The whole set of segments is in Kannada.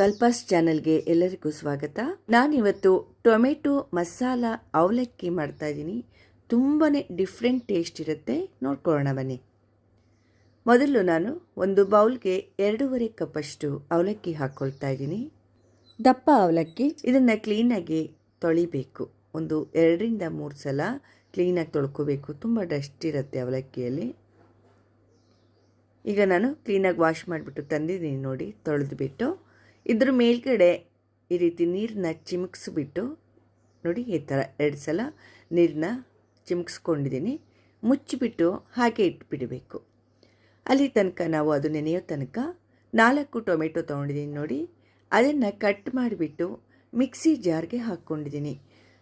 ಕಲ್ಪಾಸ್ ಚಾನಲ್ಗೆ ಎಲ್ಲರಿಗೂ ಸ್ವಾಗತ. ನಾನಿವತ್ತು ಟೊಮೆಟೊ ಮಸಾಲ ಅವಲಕ್ಕಿ ಮಾಡ್ತಾ ಇದ್ದೀನಿ. ತುಂಬಾ ಡಿಫ್ರೆಂಟ್ ಟೇಸ್ಟ್ ಇರುತ್ತೆ. ನೋಡ್ಕೊಳ್ಳೋಣ ಬನ್ನಿ. ಮೊದಲು ನಾನು ಒಂದು ಬೌಲ್ಗೆ ಎರಡೂವರೆ ಕಪ್ಪಷ್ಟು ಅವಲಕ್ಕಿ ಹಾಕ್ಕೊಳ್ತಾ ಇದ್ದೀನಿ. ದಪ್ಪ ಅವಲಕ್ಕಿ, ಇದನ್ನು ಕ್ಲೀನಾಗಿ ತೊಳಿಬೇಕು. ಒಂದು ಎರಡರಿಂದ ಮೂರು ಸಲ ಕ್ಲೀನಾಗಿ ತೊಳ್ಕೋಬೇಕು. ತುಂಬ ಡಸ್ಟ್ ಇರುತ್ತೆ ಅವಲಕ್ಕಿಯಲ್ಲಿ. ಈಗ ನಾನು ಕ್ಲೀನಾಗಿ ವಾಶ್ ಮಾಡಿಬಿಟ್ಟು ತಂದಿದ್ದೀನಿ ನೋಡಿ, ತೊಳೆದುಬಿಟ್ಟು. ಇದ್ರ ಮೇಲ್ಗಡೆ ಈ ರೀತಿ ನೀರನ್ನ ಚಿಮುಕ್ಸ್ಬಿಟ್ಟು ನೋಡಿ ಈ ಥರ ಎರಡು ಸಲ ನೀರನ್ನ ಚಿಮುಕ್ಸ್ಕೊಂಡಿದ್ದೀನಿ. ಮುಚ್ಚಿಬಿಟ್ಟು ಹಾಗೆ ಇಟ್ಬಿಡಬೇಕು. ಅಲ್ಲಿ ತನಕ ನಾವು ಅದು ನೆನೆಯೋ ತನಕ ನಾಲ್ಕು ಟೊಮೆಟೊ ತೊಗೊಂಡಿದ್ದೀನಿ ನೋಡಿ. ಅದನ್ನು ಕಟ್ ಮಾಡಿಬಿಟ್ಟು ಮಿಕ್ಸಿ ಜಾರ್ಗೆ ಹಾಕ್ಕೊಂಡಿದ್ದೀನಿ.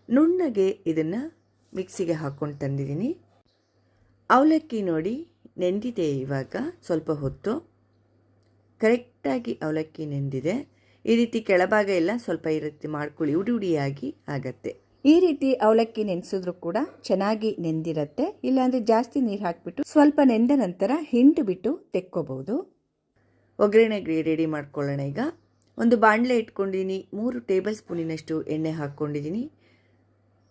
ನುಣ್ಣಗೆ ಇದನ್ನು ಮಿಕ್ಸಿಗೆ ಹಾಕ್ಕೊಂಡು ತಂದಿದ್ದೀನಿ. ಅವಲಕ್ಕಿ ನೋಡಿ ನೆಂದಿದೆ ಇವಾಗ ಸ್ವಲ್ಪ ಹೊತ್ತು. ಕರೆಕ್ಟಾಗಿ ಅವಲಕ್ಕಿ ನೆಂದಿದೆ. ಈ ರೀತಿ ಕೆಳಭಾಗ ಎಲ್ಲ ಸ್ವಲ್ಪ ಈ ರೀತಿ ಮಾಡ್ಕೊಳ್ಳಿ, ಉಡಿ ಉಡಿಯಾಗಿ ಆಗತ್ತೆ. ಈ ರೀತಿ ಅವಲಕ್ಕಿ ನೆನೆಸಿದ್ರು ಕೂಡ ಚೆನ್ನಾಗಿ ನೆಂದಿರತ್ತೆ. ಇಲ್ಲಾಂದರೆ ಜಾಸ್ತಿ ನೀರು ಹಾಕಿಬಿಟ್ಟು ಸ್ವಲ್ಪ ನೆಂದ ನಂತರ ಹಿಂಡು ಬಿಟ್ಟು ತೆಕ್ಕೋಬಹುದು. ಒಗ್ಗರಣೆಗೆ ರೆಡಿ ಮಾಡ್ಕೊಳ್ಳೋಣ ಈಗ. ಒಂದು ಬಾಣಲೆ ಇಟ್ಕೊಂಡಿದ್ದೀನಿ, ಮೂರು ಟೇಬಲ್ ಸ್ಪೂನಿನಷ್ಟು ಎಣ್ಣೆ ಹಾಕ್ಕೊಂಡಿದ್ದೀನಿ.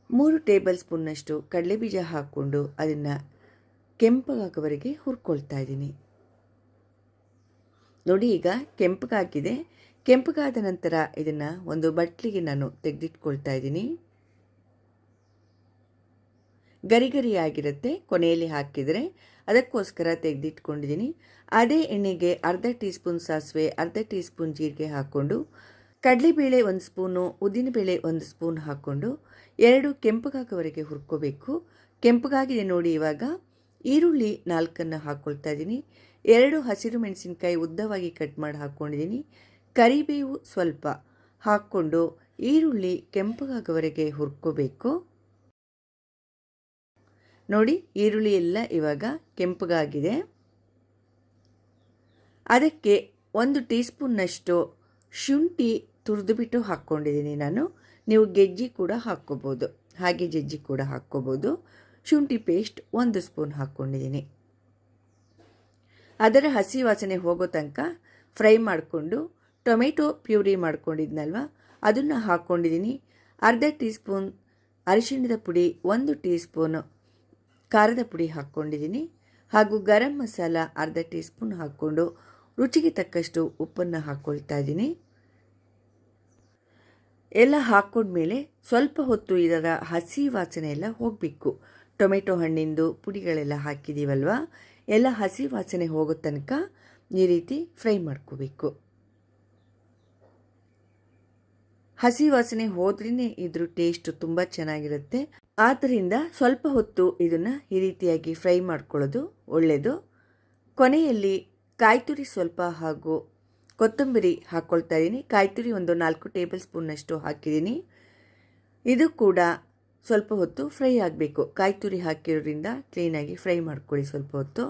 ಮೂರು ಟೇಬಲ್ ಸ್ಪೂನ್ನಷ್ಟು ಕಡಲೆಬೀಜ ಹಾಕ್ಕೊಂಡು ಅದನ್ನು ಕೆಂಪಗಾಗೋವರೆಗೆ ಹುರ್ಕೊಳ್ತಾ ಇದ್ದೀನಿ. ನೋಡಿ ಈಗ ಕೆಂಪಗಾಗಿದೆ. ಕೆಂಪಗಾದ ನಂತರ ಇದನ್ನು ಒಂದು ಬಟ್ಲಿಗೆ ನಾನು ತೆಗೆದಿಟ್ಕೊಳ್ತಾ ಇದ್ದೀನಿ. ಗರಿ ಗರಿ ಆಗಿರುತ್ತೆ ಕೊನೆಯಲ್ಲಿ ಹಾಕಿದರೆ. ಅದಕ್ಕೋಸ್ಕರ ತೆಗೆದಿಟ್ಕೊಂಡಿದ್ದೀನಿ. ಅದೇ ಎಣ್ಣೆಗೆ ಅರ್ಧ ಟೀ ಸ್ಪೂನ್ ಸಾಸಿವೆ, ಅರ್ಧ ಟೀ ಸ್ಪೂನ್ ಜೀರಿಗೆ ಹಾಕ್ಕೊಂಡು, ಕಡಲೆಬೇಳೆ ಒಂದು ಸ್ಪೂನು, ಉದ್ದಿನಬೇಳೆ ಒಂದು ಸ್ಪೂನ್ ಹಾಕ್ಕೊಂಡು, ಎರಡು ಕೆಂಪಗಾಗವರೆಗೆ ಹುರ್ಕೋಬೇಕು. ಕೆಂಪಗಾಗಿದೆ ನೋಡಿ ಇವಾಗ. ಈರುಳ್ಳಿ ನಾಲ್ಕನ್ನು ಹಾಕ್ಕೊಳ್ತಾ ಇದ್ದೀನಿ. ಎರಡು ಹಸಿರು ಮೆಣಸಿನ್ಕಾಯಿ ಉದ್ದವಾಗಿ ಕಟ್ ಮಾಡಿ ಹಾಕ್ಕೊಂಡಿದ್ದೀನಿ. ಕರಿಬೇವು ಸ್ವಲ್ಪ ಹಾಕ್ಕೊಂಡು ಈರುಳ್ಳಿ ಕೆಂಪಗಾಗೋವರೆಗೆ ಹುರ್ಕೋಬೇಕು. ನೋಡಿ, ಈರುಳ್ಳಿ ಎಲ್ಲ ಇವಾಗ ಕೆಂಪಗಾಗಿದೆ ಅದಕ್ಕೆ ಒಂದು ಟೀ ಸ್ಪೂನ್ನಷ್ಟು ಶುಂಠಿ ತುರಿದುಬಿಟ್ಟು ಹಾಕ್ಕೊಂಡಿದ್ದೀನಿ ನಾನು. ನೀವು ಗೆಜ್ಜಿ ಕೂಡ ಹಾಕ್ಕೋಬೋದು. ಹಾಗೆ ಜಜ್ಜಿ ಕೂಡ ಹಾಕ್ಕೋಬೋದು. ಶುಂಠಿ ಪೇಸ್ಟ್ ಒಂದು ಸ್ಪೂನ್ ಹಾಕ್ಕೊಂಡಿದ್ದೀನಿ. ಅದರ ಹಸಿ ವಾಸನೆ ಹೋಗೋ ತನಕ ಫ್ರೈ ಮಾಡಿಕೊಂಡು ಟೊಮೆಟೊ ಪ್ಯೂರಿ ಮಾಡ್ಕೊಂಡಿದ್ನಲ್ವ? ಅದನ್ನು ಹಾಕ್ಕೊಂಡಿದ್ದೀನಿ. ಅರ್ಧ ಟೀ ಸ್ಪೂನ್ ಅರಿಶಿಣದ ಪುಡಿ, ಒಂದು ಟೀ ಸ್ಪೂನು ಖಾರದ ಪುಡಿ ಹಾಕ್ಕೊಂಡಿದ್ದೀನಿ. ಹಾಗೂ ಗರಂ ಮಸಾಲ ಅರ್ಧ ಟೀ ಸ್ಪೂನ್ ಹಾಕ್ಕೊಂಡು ರುಚಿಗೆ ತಕ್ಕಷ್ಟು ಉಪ್ಪನ್ನು ಹಾಕ್ಕೊಳ್ತಾ ಇದ್ದೀನಿ. ಎಲ್ಲ ಹಾಕ್ಕೊಂಡ್ಮೇಲೆ ಸ್ವಲ್ಪ ಹೊತ್ತು ಇದರ ಹಸಿ ವಾಸನೆ ಎಲ್ಲ ಹೋಗಬೇಕು. ಟೊಮೆಟೊ ಹಣ್ಣಿಂದು ಪುಡಿಗಳೆಲ್ಲ ಹಾಕಿದ್ದೀವಲ್ವ ಎಲ್ಲ ಹಸಿ ವಾಸನೆ ಹೋಗೋ ತನಕ ಈ ರೀತಿ ಫ್ರೈ ಮಾಡ್ಕೋಬೇಕು. ಹಸಿ ವಾಸನೆ ಹೋದ್ರೇ ಇದ್ರ ಟೇಸ್ಟ್ ತುಂಬ ಚೆನ್ನಾಗಿರುತ್ತೆ. ಆದ್ದರಿಂದ ಸ್ವಲ್ಪ ಹೊತ್ತು ಇದನ್ನು ಈ ರೀತಿಯಾಗಿ ಫ್ರೈ ಮಾಡ್ಕೊಳ್ಳೋದು ಒಳ್ಳೆಯದು ಕೊನೆಯಲ್ಲಿ ಕಾಯ್ತುರಿ ಸ್ವಲ್ಪ ಹಾಗೂ ಕೊತ್ತಂಬರಿ ಹಾಕ್ಕೊಳ್ತಾ ಇದ್ದೀನಿ. ಕಾಯ್ತುರಿ ಒಂದು ನಾಲ್ಕು ಟೇಬಲ್ ಸ್ಪೂನ್ನಷ್ಟು ಹಾಕಿದ್ದೀನಿ. ಇದು ಕೂಡ ಸ್ವಲ್ಪ ಹೊತ್ತು ಫ್ರೈ ಆಗಬೇಕು. ಕಾಯಿ ತುರಿ ಹಾಕಿರೋದ್ರಿಂದ ಕ್ಲೀನಾಗಿ ಫ್ರೈ ಮಾಡ್ಕೊಳ್ಳಿ ಸ್ವಲ್ಪ ಹೊತ್ತು.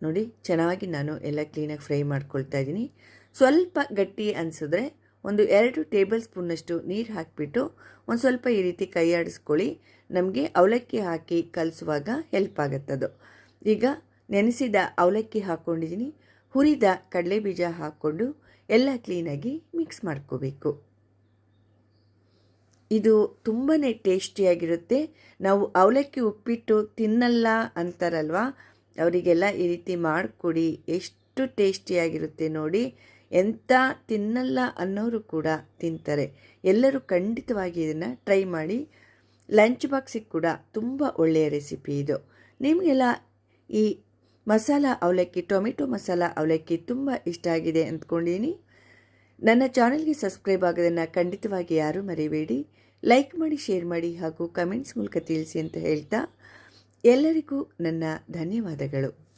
ನೋಡಿ, ಚೆನ್ನಾಗಿ ನಾನು ಎಲ್ಲ ಕ್ಲೀನಾಗಿ ಫ್ರೈ ಮಾಡ್ಕೊಳ್ತಾ ಇದ್ದೀನಿ. ಸ್ವಲ್ಪ ಗಟ್ಟಿ ಅನಿಸಿದ್ರೆ ಒಂದು ಎರಡು ಟೇಬಲ್ ಸ್ಪೂನಷ್ಟು ನೀರು ಹಾಕಿಬಿಟ್ಟು ಒಂದು ಸ್ವಲ್ಪ ಈ ರೀತಿ ಕೈಯಾಡಿಸ್ಕೊಳ್ಳಿ ನಮಗೆ ಅವಲಕ್ಕಿ ಹಾಕಿ ಕಲಿಸುವಾಗ ಹೆಲ್ಪ್ ಆಗುತ್ತದು. ಈಗ ನೆನೆಸಿದ ಅವಲಕ್ಕಿ ಹಾಕ್ಕೊಂಡಿದ್ದೀನಿ ಹುರಿದ ಕಡಲೆ ಬೀಜ ಹಾಕ್ಕೊಂಡು ಎಲ್ಲ ಕ್ಲೀನಾಗಿ ಮಿಕ್ಸ್ ಮಾಡ್ಕೋಬೇಕು. ಇದು ತುಂಬಾ ಟೇಸ್ಟಿಯಾಗಿರುತ್ತೆ. ನಾವು ಅವಲಕ್ಕಿ ಉಪ್ಪಿಟ್ಟು ತಿನ್ನಲ್ಲ ಅಂತಾರಲ್ವ? ಅವರಿಗೆಲ್ಲ ಈ ರೀತಿ ಮಾಡಿಕೊಡಿ. ಎಷ್ಟು ಟೇಸ್ಟಿಯಾಗಿರುತ್ತೆ ನೋಡಿ. ಎಂಥ ತಿನ್ನಲ್ಲ ಅನ್ನೋರು ಕೂಡ ತಿಂತಾರೆ. ಎಲ್ಲರೂ ಖಂಡಿತವಾಗಿ ಇದನ್ನು ಟ್ರೈ ಮಾಡಿ. ಲಂಚ್ ಬಾಕ್ಸಿಗೆ ಕೂಡ ತುಂಬ ಒಳ್ಳೆಯ ರೆಸಿಪಿ ಇದು. ನಿಮಗೆಲ್ಲ ಈ ಮಸಾಲ ಅವಲಕ್ಕಿ, ಟೊಮೆಟೊ ಮಸಾಲ ಅವಲಕ್ಕಿ ತುಂಬ ಇಷ್ಟ ಆಗಿದೆ ಅಂದ್ಕೊಂಡಿದ್ದೀನಿ. ನನ್ನ ಚಾನಲ್ಗೆ ಸಬ್ಸ್ಕ್ರೈಬ್ ಆಗೋದನ್ನು ಖಂಡಿತವಾಗಿ ಯಾರೂ ಮರಿಬೇಡಿ. ಲೈಕ್ ಮಾಡಿ ಶೇರ್ ಮಾಡಿ ಹಾಗೂ ಕಮೆಂಟ್ಸ್ ಮೂಲಕ ತಿಳಿಸಿ ಅಂತ ಹೇಳ್ತಾ ಎಲ್ಲರಿಗೂ ನನ್ನ ಧನ್ಯವಾದಗಳು.